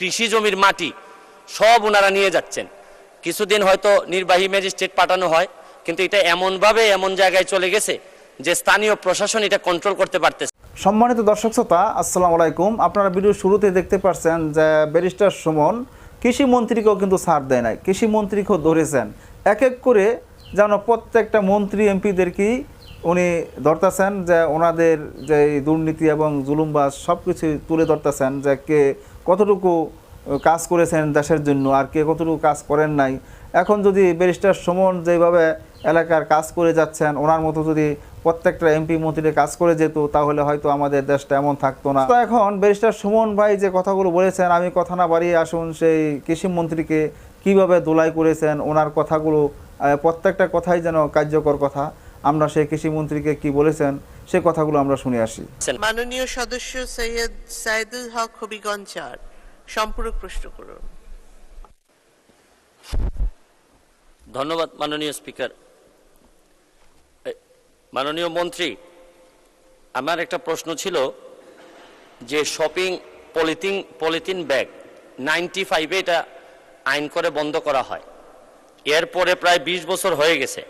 কৃষি জমির মাটি সব ওনারা নিয়ে যাচ্ছেন। কিছুদিন হয়তো নির্বাহী ম্যাজিস্ট্রেট পাঠানো হয়, কিন্তু এটা এমনভাবে এমন জায়গায় চলে গেছে যে স্থানীয় প্রশাসন এটা কন্ট্রোল করতে পারতেছে সম্মানিত দর্শক শ্রোতা, আসসালামু আলাইকুম। আপনারা ভিডিও শুরুতে দেখতে পাচ্ছেন যে ব্যারিস্টার সুমন কৃষি মন্ত্রীকেও কিন্তু ছাড় দেয় নাই। কৃষি মন্ত্রীকেও ধরেছেন। এক এক করে যেন প্রত্যেকটা মন্ত্রী, এমপিদেরকেই উনি ধরতেছেন যে ওনাদের যে দুর্নীতি এবং জুলুমবাজ সব কিছু তুলে ধরতেছেন যে কে কতটুকু কাজ করেছেন দেশের জন্য আর কে কতটুকু কাজ করেন নাই। এখন যদি ব্যারিস্টার সুমন যেভাবে এলাকার কাজ করে যাচ্ছেন, ওনার মতো যদি প্রত্যেকটা এমপি মন্ত্রীরা কাজ করে যেত, তাহলে হয়তো আমাদের দেশটা এমন থাকতো না। তো এখন ব্যারিস্টার সুমন ভাই যে কথাগুলো বলেছেন, আমি কথা না বাড়িয়ে আসুন, সেই কৃষি মন্ত্রীকে কীভাবে দোলাই করেছেন, ওনার কথাগুলো প্রত্যেকটা কথাই যেন কার্যকর কথা। আমরা সেই কৃষি মন্ত্রীকে কি বলেছেন সে কথাগুলো আমরা শুনে আসি। মাননীয় সদস্য সৈয়দ সাইদুল হক হবিগঞ্জ চার সম্পূরক প্রশ্ন করুন। ধন্যবাদ মাননীয় স্পিকার। মাননীয় মন্ত্রী আমার একটা প্রশ্ন ছিল যে shopping polythene polythene bag ninety ফাইভে এটা আইন করে বন্ধ করা হয়। এরপরে প্রায় ২০ বছর হয়ে গেছে।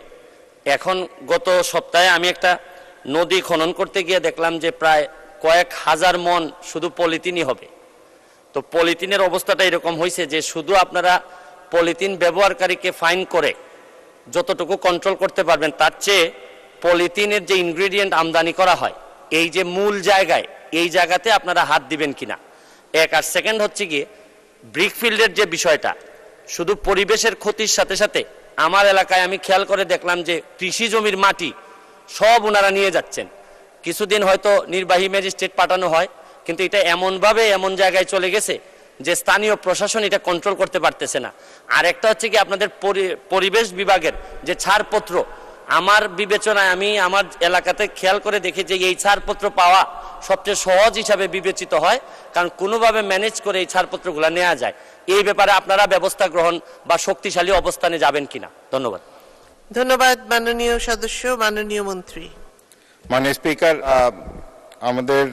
এখন গত সপ্তাহে আমি একটা নদী খনন করতে গিয়ে দেখলাম যে প্রায় কয়েক হাজার মন শুধু পলিথিনই হবে। তো পলিথিনের অবস্থাটা এরকম হয়েছে যে শুধু আপনারা পলিথিন ব্যবহারকারীকে ফাইন করে যতটুকু কন্ট্রোল করতে পারবেন, তার চেয়ে পলিথিনের যে ইনগ্রিডিয়েন্ট আমদানি করা হয়, এই যে মূল জায়গায়, এই জায়গাতে আপনারা হাত দিবেন কিনা। এক আর সেকেন্ড হচ্ছে গিয়ে ব্রিকফিল্ডের যে বিষয়টা, শুধু পরিবেশের ক্ষতির সাথে সাথে আমার এলাকায় আমি খেয়াল করে দেখলাম যে কৃষি জমির মাটি সব ওনারা নিয়ে যাচ্ছেন। কিছুদিন হয়তো নির্বাহী ম্যাজিস্ট্রেট পাঠানো হয়, কিন্তু এটা এমনভাবে এমন জায়গায় চলে গেছে যে স্থানীয় প্রশাসন এটা কন্ট্রোল করতে পারতেছে না। আর একটা হচ্ছে কি আপনাদের পরি- পরিবেশ বিভাগের যে ছাড়পত্র, আমার বিবেচনায় আমি আমার এলাকাতে খেয়াল করে দেখি যে এই ছাড়পত্র পাওয়া সবচেয়ে সহজ হিসাবে বিবেচিত হয় কারণ কোনোভাবে ম্যানেজ করে এই ছাড়পত্রগুলো নেওয়া যায়। এই ব্যাপারে আপনারা ব্যবস্থা গ্রহণ বা শক্তিশালী অবস্থানে যাবেন কিনা। ধন্যবাদ। ধন্যবাদ মাননীয় সদস্য মাননীয় মন্ত্রী। মাননীয় স্পিকার আমাদের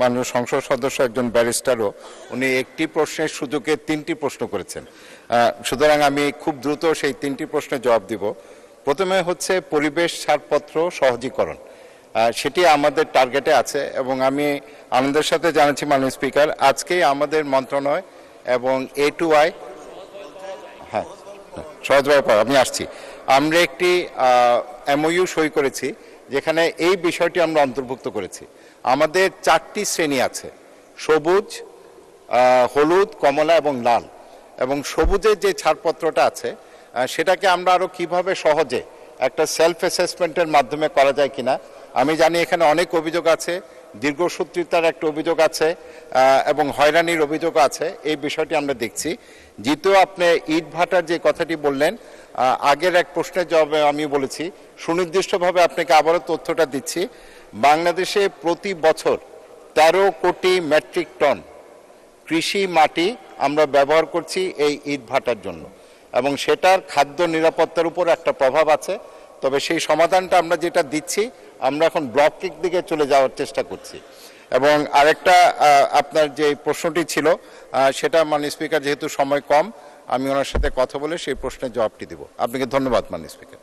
মাননীয় সংসদ সদস্য একজন ব্যারিস্টারও উনি একটি প্রশ্নের সুযোগে তিনটি প্রশ্ন করেছেন। সুতরাং আমি খুব দ্রুত সেই তিনটি প্রশ্নের জবাব দিব। প্রথমে হচ্ছে পরিবেশ ছাড়পত্র সহজীকরণ। সেটি আমাদের টার্গেটে আছে এবং আমি আনন্দের সাথে জানাচ্ছি মাননীয় স্পিকার আজকেই আমাদের মন্ত্রণালয় এবং এ টু আই হ্যাঁ সহজভাবে আমি আসছি। আমরা একটি এমওইউ সই করেছি, যেখানে এই বিষয়টি আমরা অন্তর্ভুক্ত করেছি। আমাদের চারটি শ্রেণি আছে, সবুজ হলুদ, কমলা এবং লাল। এবং সবুজের যে ছাড়পত্রটা আছে সেটাকে আমরা আরও কীভাবে সহজে একটা সেলফ অ্যাসেসমেন্টের মাধ্যমে করা যায় কিনা আমি জানি এখানে অনেক অভিযোগ আছে দীর্ঘসূত্রিতার একটা অভিযোগ আছে এবং হয়রানির অভিযোগ আছে। এই বিষয়টি আমরা দেখছি। যেহেতু আপনি ইট ভাটার যে কথাটি বললেন আগের এক প্রশ্নের জবাবে আমি বলেছি, সুনির্দিষ্টভাবে আপনাকে আবারও তথ্যটা দিচ্ছি। বাংলাদেশে প্রতি বছর তেরো কোটি মেট্রিক টন কৃষি মাটি আমরা ব্যবহার করছি এই ইট ভাটার জন্য। এবং সেটার খাদ্য নিরাপত্তার উপর একটা প্রভাব আছে। তবে সেই সমাধানটা আমরা যেটা দিচ্ছি, আমরা এখন ব্লকের দিকে চলে যাওয়ার চেষ্টা করছি। এবং আরেকটা আপনার যে প্রশ্নটি ছিল সেটা মানি স্পিকার, যেহেতু সময় কম, আমি ওনার সাথে কথা বলে সেই প্রশ্নের জবাবটি দিব। আপনাকে ধন্যবাদ মানি স্পিকার।